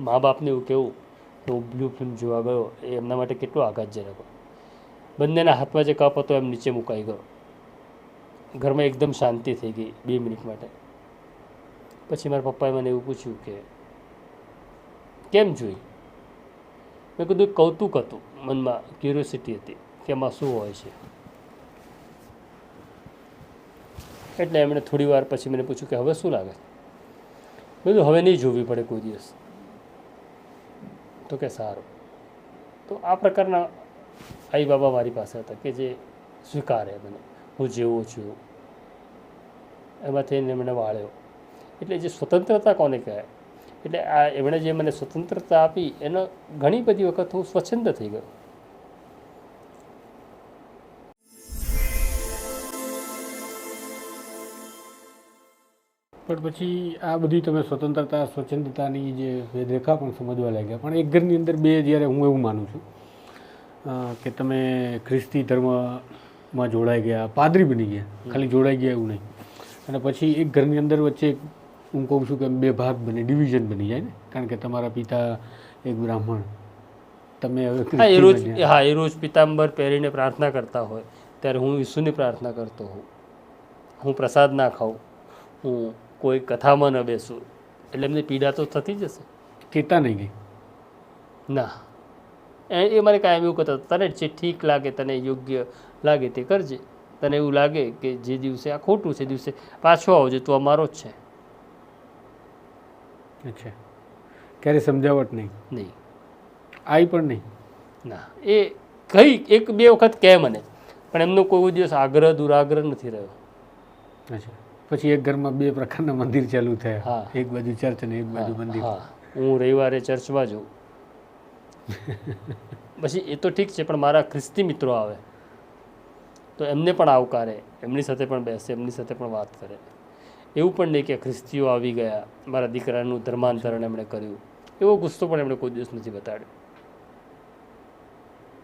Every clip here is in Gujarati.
મા બાપને એવું કહેવું કે હું બ્લુ ફિલ્મ જોવા ગયો, એ એમના માટે કેટલો આઘાતજનક હોય. બંનેના હાથમાં જે કપ હતો એમ નીચે મુકાઈ ગયો. ઘરમાં એકદમ શાંતિ થઈ ગઈ બે મિનિટ માટે. પછી મારા પપ્પાએ મને એવું પૂછ્યું કે, કેમ જોઈ? મેં કીધું કૌતુક હતું મનમાં ક્યુરિયોસિટી હતી કે એમાં શું હોય છે. એટલે એમણે થોડી વાર પછી મને પૂછ્યું કે, હવે શું લાગે? છે મેં કીધું, હવે નહીં જોવી પડે કોઈ દિવસ. તો કે સારું. તો આ પ્રકારના આઈ બાબા મારી પાસે હતા કે જે સ્વીકારે મને. હું જેવો છું. એમાંથી એને મને વાળ્યો. એટલે જે સ્વતંત્રતા કોને કહેવાય? એટલે આ એમણે જે મને સ્વતંત્રતા આપી, એનો ઘણી બધી વખત હું સ્વચ્છંદ થઈ ગયો. પણ પછી આ બધી તમે સ્વતંત્રતા સ્વચ્છંદતાની જે વેદરેખા પણ સમજવા લાગ્યા. પણ એક ઘરની અંદર બે જ્યારે હું એવું માનું છું કે તમે ખ્રિસ્તી ધર્મમાં જોડાઈ ગયા પાદરી બની ગયા ખાલી જોડાઈ ગયા એવું નહીં. અને પછી એક ઘરની અંદર વચ્ચે હું કહું છું કે બે ભાગ બને ડિવિઝન બની જાય ને. કારણ કે તમારા પિતા એક બ્રાહ્મણ. તમે હવે હા એ રોજ હા એ રોજ પિતાંબર પહેરીને પ્રાર્થના કરતા હોય. ત્યારે હું ઈસુની પ્રાર્થના કરતો હોઉં. હું પ્રસાદ ના ખાઉં. હું કોઈ કથામાં ન બેસું. એટલે એમને પીડા તો થતી જ હશે. કહેતા નહીં ગઈ? ના. એ એ મને કાંઈ એવું કહેતા હતા, તને જે ઠીક લાગે તને યોગ્ય લાગે તે કરજે. તને એવું લાગે કે જે દિવસે આ ખોટું છે દિવસે પાછો આવજે તું અમારો જ છે. અચ્છા. ક્યારે સમજાવટ નહીં? નહીં. આવી પણ નહીં? ના. એ કઈ એક બે વખત કહે મને પણ એમનો કોઈ દિવસ આગ્રહ દુરાગ્રહ નથી રહ્યો. અચ્છા. પછી એક ઘરમાં બે પ્રકારના મંદિર ચાલુ થયા. એક બાજુ ચર્ચ અને એક બાજુ મંદિર. હા. હું રવિવારે ચર્ચમાં જાઉં. પછી એ તો ઠીક છે પણ મારા ખ્રિસ્તી મિત્રો આવે. તો એમને પણ આવકારે. એમની સાથે પણ બેસે એમની સાથે પણ વાત કરે. એવું પણ નહીં કે ખ્રિસ્તીઓ આવી ગયા મારા દીકરાનું ધર્માંતરણ એમણે કર્યું. એવો ગુસ્સો પણ એમણે કોઈ દિવસ નથી બતાડ્યો.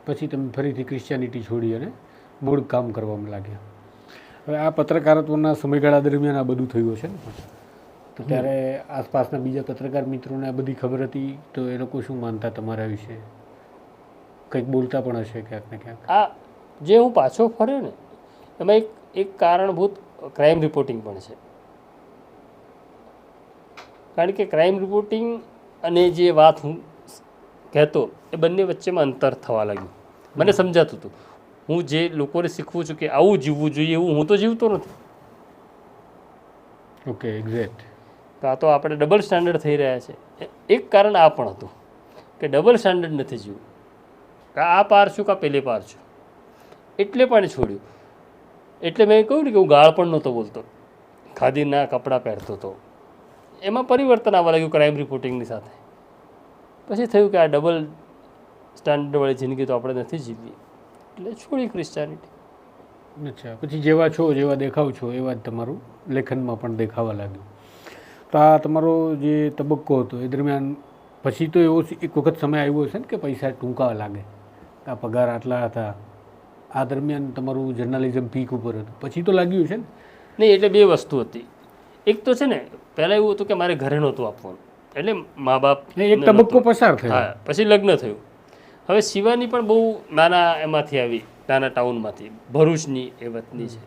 પછી તમે ફરીથી ક્રિશ્ચિયાનિટી છોડી અને મૂળ કામ કરવામાં લાગ્યા. હવે આ પત્રકારત્વના સમયગાળા દરમિયાન આ બધું થયું છે ને? તો ત્યારે આસપાસના બીજા પત્રકાર મિત્રોને આ બધી ખબર હતી તો એ લોકો શું માનતા તમારા વિશે? કંઈક બોલતા પણ હશે ક્યાંક ને ક્યાંક. આ જે હું પાછો ફર્યો ને એમાં એક એક કારણભૂત ક્રાઇમ રિપોર્ટિંગ પણ છે. કારણ કે ક્રાઇમ રિપોર્ટિંગ અને જે વાત હું કહેતો એ બંને વચ્ચેમાં અંતર થવા લાગ્યું. મને સમજાતું હતું. હું જે લોકોને શીખવું છું કે આવું જીવવું જોઈએ એવું હું તો જીવતો નથી. ઓકે એક્ઝેક્ટ તો આ તો આપણે ડબલ સ્ટાન્ડર્ડ થઈ રહ્યા છે. એક કારણ આ પણ હતું કે ડબલ સ્ટાન્ડર્ડ નથી જીવવું. કે આ પાર છું કે પેલે પાર છું. એટલે પણ છોડ્યું. એટલે મેં કહ્યું ને કે હું ગાળ પણ નહોતો બોલતો. ખાદીના કપડાં પહેરતો હતો એમાં પરિવર્તન આવવા લાગ્યું ક્રાઇમ રિપોર્ટિંગની સાથે. પછી થયું કે આ ડબલ સ્ટાન્ડર્ડવાળી જિંદગી તો આપણે નથી જીવવી એટલે છોડી ક્રિશ્ચિયાનિટી અચ્છા પછી જેવા છો જેવા દેખાવ છો એવા જ તમારું લેખનમાં પણ દેખાવા લાગ્યું. તો આ તમારો જે તબક્કો હતો એ દરમિયાન પછી તો એવો એક વખત સમય આવ્યો હશે ને કે પૈસા ટૂંકા લાગે. આ પગાર આટલા હતા. આ દરમિયાન તમારું જર્નાલિઝમ પીક ઉપર હતું. પછી તો લાગ્યું છે ને? નહીં એટલે બે વસ્તુ હતી. એક તો છે ને પહેલાં એવું હતું કે મારે ઘરે નહોતું આપવાનું. એટલે મા બાપ ને એક તબક્કો પસાર થયો. પછી લગ્ન થયું. હવે શિવાની પણ બહુ નાના એમાંથી આવી નાના ટાઉનમાંથી ભરૂચની એ વતની છે.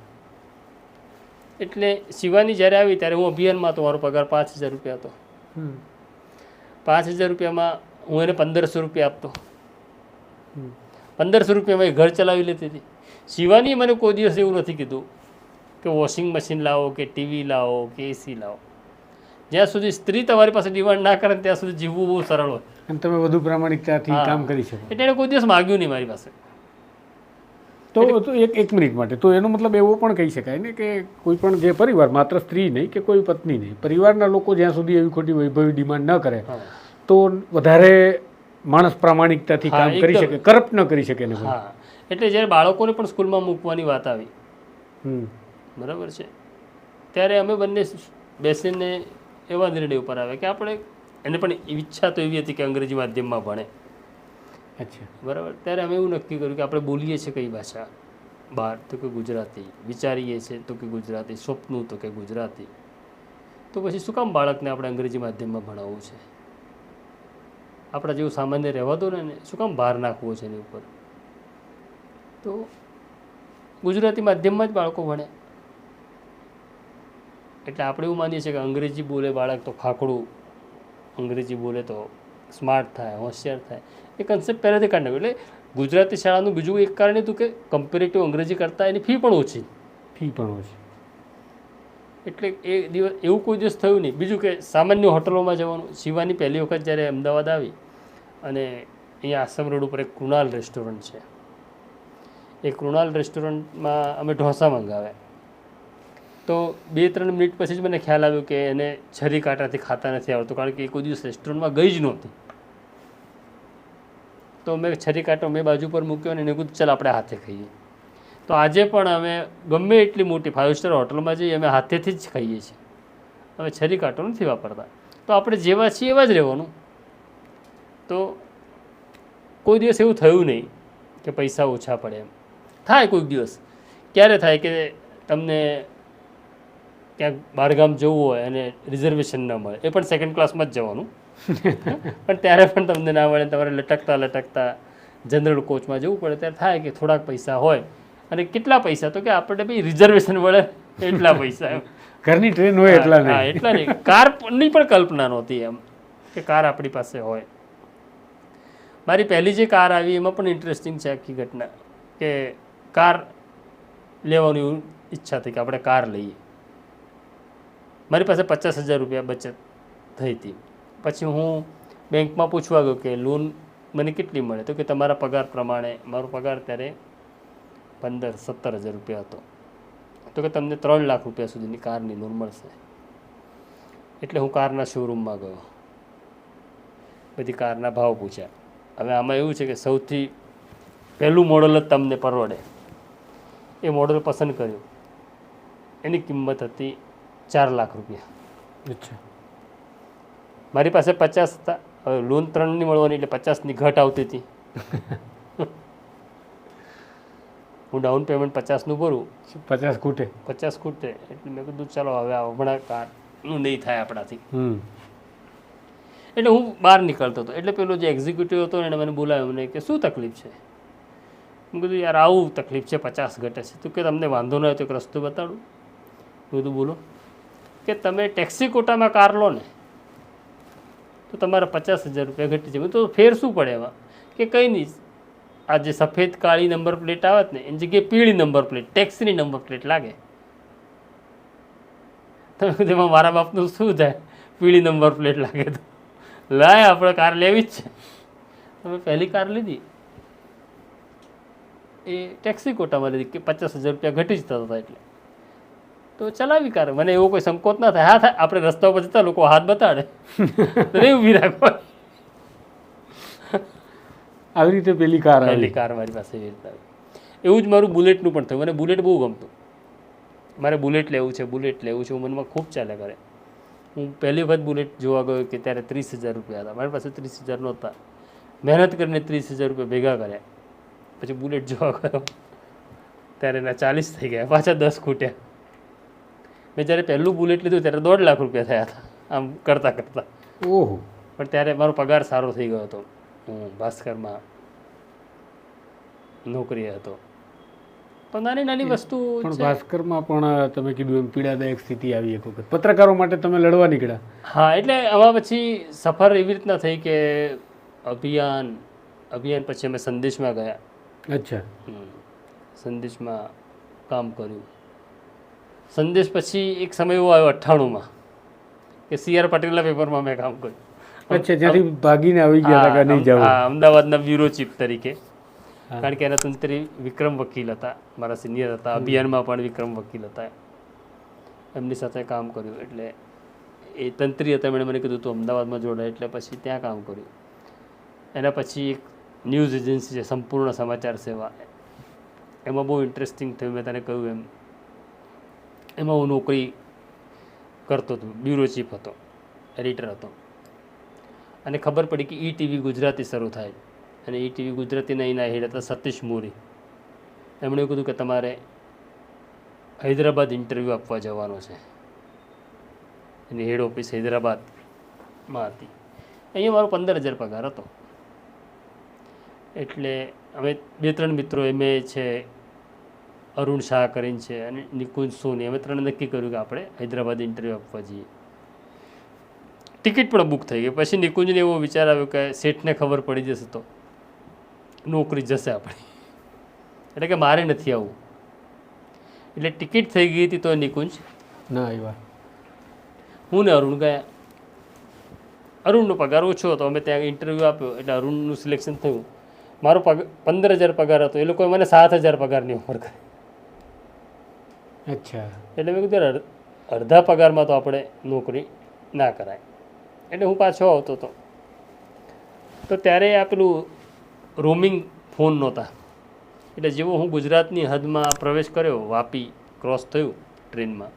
એટલે શિવાની જ્યારે આવી ત્યારે હું અભિયાનમાં હતો મારો પગાર પાંચ હજાર રૂપિયા હતો. પાંચ હજાર રૂપિયામાં હું એને પંદરસો રૂપિયા આપતો. પંદરસો રૂપિયામાં એ ઘર ચલાવી લેતી હતી. શિવાનીએ મને કોઈ દિવસ એવું નથી કીધું કે વોશિંગ મશીન લાવો કે ટીવી લાવો કે એસી લાવો. જ્યાં સુધી સ્ત્રી તમારી પાસે ડિમાન્ડ ના કરે ત્યાં સુધી જીવવું બહુ સરળ હોય. અને તમે વધુ પ્રામાણિકતાથી કામ કરી શકો. એટલે એને કોઈ દિવસ માગ્યું નહીં મારી પાસે. તો એક એક મિનિટ માટે. તો એનો મતલબ એવો પણ કહી શકાય ને કે કોઈ પણ જે પરિવાર માત્ર સ્ત્રી નહીં કે કોઈ પત્ની નહીં પરિવારના લોકો જ્યાં સુધી એવી ખોટી વૈભવી ડિમાન્ડ ન કરે તો વધારે માણસ પ્રામાણિકતાથી કામ કરી શકે કરપ્ટ ન કરી શકે ને હા. એટલે જ્યારે બાળકોને પણ સ્કૂલમાં મૂકવાની વાત આવી. બરાબર છે ત્યારે અમે બંને બેસીને એવા નિર્ણય ઉપર આવે કે આપણે એને પણ ઈચ્છા તો એવી હતી કે અંગ્રેજી માધ્યમમાં ભણે. અચ્છા. બરાબર? ત્યારે અમે એવું નક્કી કર્યું કે આપણે બોલીએ છીએ કઈ ભાષા? બહાર તો કે ગુજરાતી. વિચારીએ છીએ તો કે ગુજરાતી. સ્વપ્નું તો કે ગુજરાતી. તો પછી શું કામ બાળકને આપણે અંગ્રેજી માધ્યમમાં ભણાવવું છે? આપણા જેવું સામાન્ય રહેવા દો ને શું કામ ભાર નાખવો છે એની ઉપર? તો ગુજરાતી માધ્યમમાં જ બાળકો ભણે. એટલે આપણે એવું માનીએ છીએ કે અંગ્રેજી બોલે બાળક તો ખાખડું અંગ્રેજી બોલે તો સ્માર્ટ થાય હોશિયાર થાય. એ કન્સેપ્ટ પહેલાંથી કાઢી નાખ્યો. એટલે ગુજરાતી શાળાનું બીજું એક કારણ હતું કે કમ્પેરેટિવ અંગ્રેજી કરતાં એની ફી પણ ઓછી. ફી પણ ઓછી. એટલે એ દિવસ એવું કોઈ દિવસ થયું નહીં. બીજું કે સામાન્ય હોટલોમાં જવાનું. શિવાની પહેલી વખત જ્યારે અમદાવાદ આવી અને અહીંયા આસામ રોડ ઉપર એક કૃણાલ રેસ્ટોરન્ટ છે. એ કૃણાલ રેસ્ટોરન્ટમાં અમે ઢોસા મંગાવ્યા. તો બે, ત્રણ મિનિટ પછી જ મને ખ્યાલ આવ્યો કે એને છરી કાંટાથી ખાતા નથી આવડતું, કારણ કે એ કોઈ દિવસ રેસ્ટોરન્ટમાં ગઈ જ નહોતી. તો મેં છરી કાંટો મેં બાજુ પર મૂક્યો અને એને કીધું, ચાલ આપણે હાથે ખાઈએ. તો આજે પણ અમે ગમે એટલી મોટી ફાઇવ સ્ટાર હોટલમાં જઈએ, અમે હાથેથી જ ખાઈએ છીએ. અમે છરી કાંટો નથી વાપરતા. તો આપણે જેવા છીએ એવા જ રહેવાનું. તો કોઈ દિવસ એવું થયું નહીં કે પૈસા ઓછા પડે એમ. થાય કોઈક દિવસ. ક્યારે થાય કે તમને ક્યાંક બહારગામ જવું હોય અને રિઝર્વેશન ન મળે. એ પણ સેકન્ડ ક્લાસમાં જ જવાનું. પણ ત્યારે પણ તમને ના મળે તમારે લટકતા લટકતા જનરલ કોચમાં જવું પડે. ત્યારે થાય કે થોડાક પૈસા હોય. અને કેટલા પૈસા? તો કે આપણને ભાઈ રિઝર્વેશન મળે એટલા પૈસા ઘરની ટ્રેન હોય એટલા હા નહીં એટલા નહીં. કારની પણ કલ્પના નહોતી એમ કે કાર આપણી પાસે હોય. મારી પહેલી જે કાર આવી એમાં પણ ઇન્ટરેસ્ટિંગ છે આખી ઘટના કે કાર લેવાની ઈચ્છા થઈ કે આપણે કાર લઈએ. મારી પાસે પચાસ હજાર રૂપિયા બચત થઈ હતી. પછી હું બેંકમાં પૂછવા ગયો કે લોન મને કેટલી મળે? તો કે તમારા પગાર પ્રમાણે મારો પગાર ત્યારે પંદર, સત્તર હજાર રૂપિયા હતો. તો કે તમને ત્રણ લાખ રૂપિયા સુધીની કારની લોન મળશે. એટલે હું કારના શોરૂમમાં ગયો. બધી કારના ભાવ પૂછ્યા. હવે આમાં એવું છે કે સૌથી પહેલું મોડલ જ તમને પરવડે. એ મોડલ પસંદ કર્યું. એની કિંમત હતી ચાર લાખ રૂપિયા. અચ્છા. મારી પાસે પચાસ હવે લોન ત્રણની મળવાની એટલે પચાસની ઘટ આવતી હતી. હું ડાઉન પેમેન્ટ પચાસનું ભરું. પચાસ ખૂટે. પચાસ ખૂટે. એટલે મેં કીધું ચાલો હવે હમણાં કારનું નહીં થાય આપણાથી. એટલે હું બહાર નીકળતો હતો. એટલે પેલો જે એક્ઝિક્યુટિવ હતો ને એને મને બોલાવ્યો મને કે શું તકલીફ છે? મેં કીધું યાર આવું તકલીફ છે પચાસ ઘટે છે. તો કે તમને વાંધો ન હોય તો એક રસ્તો બતાડું. મેં કીધું બોલો. કે તમે ટેક્સી કોટામાં કાર લો ને, તો તમારા પચાસ હજાર રૂપિયા ઘટી જાય તો ફેર શું પડે એમાં? કે કંઈ નહીં. આ જે સફેદ કાળી નંબર પ્લેટ આવે ને, એની જગ્યાએ પીળી નંબર પ્લેટ, ટેક્સીની નંબર પ્લેટ લાગે. તમે તેમાં મારા બાપનું શું થાય? પીળી નંબર પ્લેટ લાગે તો. લાય, આપણે કાર લેવી જ છે. તમે પહેલી કાર લીધી. એ ટેક્સી કોટામાં લીધી. કે પચાસ હજાર રૂપિયા ઘટી જતા હતા એટલે. તો ચલાવી કાર મને એવો કોઈ સંકોચ ના થાય. હા થાય. આપણે રસ્તા ઉપર જતા લોકો હાથ બતાડે. નહીં ઊભી રાખવા. આવી રીતે પેલી કાર પેલી કાર મારી પાસે એવી રીતના એવું જ મારું બુલેટનું પણ થયું. મને બુલેટ બહુ ગમતું. મારે બુલેટ લેવું છે બુલેટ લેવું છે. હું મનમાં ખૂબ ચાલે કરે. હું પહેલી વખત બુલેટ જોવા ગયો કે ત્યારે ત્રીસ હજાર રૂપિયા હતા. મારી પાસે ત્રીસ હજાર નહોતા. મહેનત કરીને ત્રીસ હજાર રૂપિયા ભેગા કર્યા. પછી બુલેટ જોવા ગયો. ત્યારે એના ચાલીસ થઈ ગયા. પાછા દસ ખૂટ્યા. મેં જ્યારે પહેલું બુલેટ લીધું ત્યારે દોઢ લાખ રૂપિયા થયા હતા આમ કરતાં કરતાં. ઓહો. પણ ત્યારે મારો પગાર સારો થઈ ગયો હતો. હું ભાસ્કરમાં નોકરી હતો. પણ નાની નાની વસ્તુ પણ ભાસ્કરમાં પણ તમે કીધું એમ પીડાદાયક સ્થિતિ આવી એક વખત. પત્રકારો માટે તમે લડવા નીકળ્યા. હા એટલે આમાં પછી સફર એવી રીતના થઈ કે અભિયાન અભિયાન પછી અમે સંદેશમાં ગયા. અચ્છા. સંદેશમાં કામ કર્યું. સંદેશ પછી એક સમય એવો આવ્યો અઠ્ઠાણુંમાં કે સી આર પટેલના પેપરમાં મેં કામ કર્યું. અચ્છા જ્યાંથી ભાગીને આવી ગયા હતા નહીં હા, હા, અમદાવાદના બ્યુરો ચીફ તરીકે. કારણ કે એના તંત્રી વિક્રમ વકીલ હતા મારા સિનિયર હતા અભિયાનમાં પણ વિક્રમ વકીલ હતા. એમની સાથે કામ કર્યું એટલે એ તંત્રી હતા એમણે મને કીધું તું અમદાવાદમાં જોડાય. એટલે પછી ત્યાં કામ કર્યું. એના પછી એક ન્યૂઝ એજન્સી છે સંપૂર્ણ સમાચાર સેવા. એમાં બહુ ઇન્ટરેસ્ટિંગ થયું મેં તને કહ્યું એમ. એમાં હું નોકરી કરતો હતો. બ્યુરો ચીફ હતો. એડિટર હતો. અને ખબર પડી કે ઈ ટીવી ગુજરાતી શરૂ થાય. અને ઈ ટીવી ગુજરાતીના એના હેડ હતા સતીશ મોરી. એમણે કીધું કે તમારે હૈદરાબાદ ઇન્ટરવ્યૂ આપવા જવાનો છે. એની હેડ ઓફિસ હૈદરાબાદમાં હતી. અહીંયા મારો પંદર હજાર પગાર હતો. એટલે અમે બે ત્રણ મિત્રો એમ છે અરુણ શાહ કરીને છે અને નિકુંજ સોની. અમે ત્રણે નક્કી કર્યું કે આપણે હૈદરાબાદ ઇન્ટરવ્યૂ આપવા જઈએ. ટિકિટ પણ બુક થઈ ગઈ. પછી નિકુંજને એવો વિચાર આવ્યો કે શેઠને ખબર પડી જશે તો નોકરી જશે આપણી. એટલે કે મારે નથી આવવું એટલે ટિકિટ થઈ ગઈ હતી તો નિકુંજ ના આવ્યા. હું ને અરુણ ગયા. અરુણનો પગાર ઓછો હતો. અમે ત્યાં ઇન્ટરવ્યૂ આપ્યો. એટલે અરુણનું સિલેક્શન થયું. મારો પગાર પંદર હજાર પગાર હતો. એ લોકોએ મને સાત હજાર પગારની ઓફર કરી. અચ્છા. એટલે મેં કીધું "અડ- અડધા પગારમાં તો આપણે નોકરી ના કરાય. એટલે હું પાછો આવતો હતો. તો ત્યારે આ પેલું રોમિંગ ફોન નહોતા. એટલે જેવો હું ગુજરાતની હદમાં પ્રવેશ કર્યો, વાપી ક્રોસ થયું ટ્રેનમાં,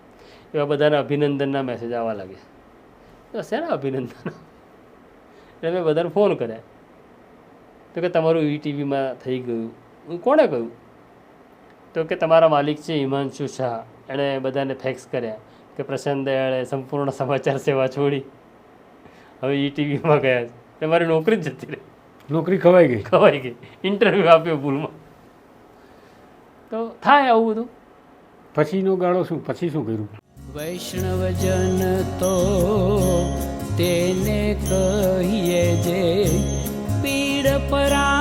એવા બધાના અભિનંદનના મેસેજ આવવા લાગ્યા. શેના અભિનંદન? એટલે મેં બધાને ફોન કર્યા. તો કે, તમારું ઈટીવીમાં થઈ ગયું. કોણે કહ્યું? તો કે તમારા માલિક છે હિમાંશુ શાહ. એણે બધાને ફેક્સ કર્યા કે પ્રશાંત દયાળે સંપૂર્ણ સમાચાર સેવા છોડી. હવે ઈટીવીમાં ગયા છે. એટલે મારી નોકરી જ જતી રહી. નોકરી ખવાઈ ગઈ? ખવાઈ ગઈ. ઇન્ટરવ્યૂ આપ્યો ભૂલમાં. તો થાય આવું બધું. પછીનો ગાળો શું? પછી શું કર્યું? વૈષ્ણવજન તો તેને કહીએ જે પીડ પરા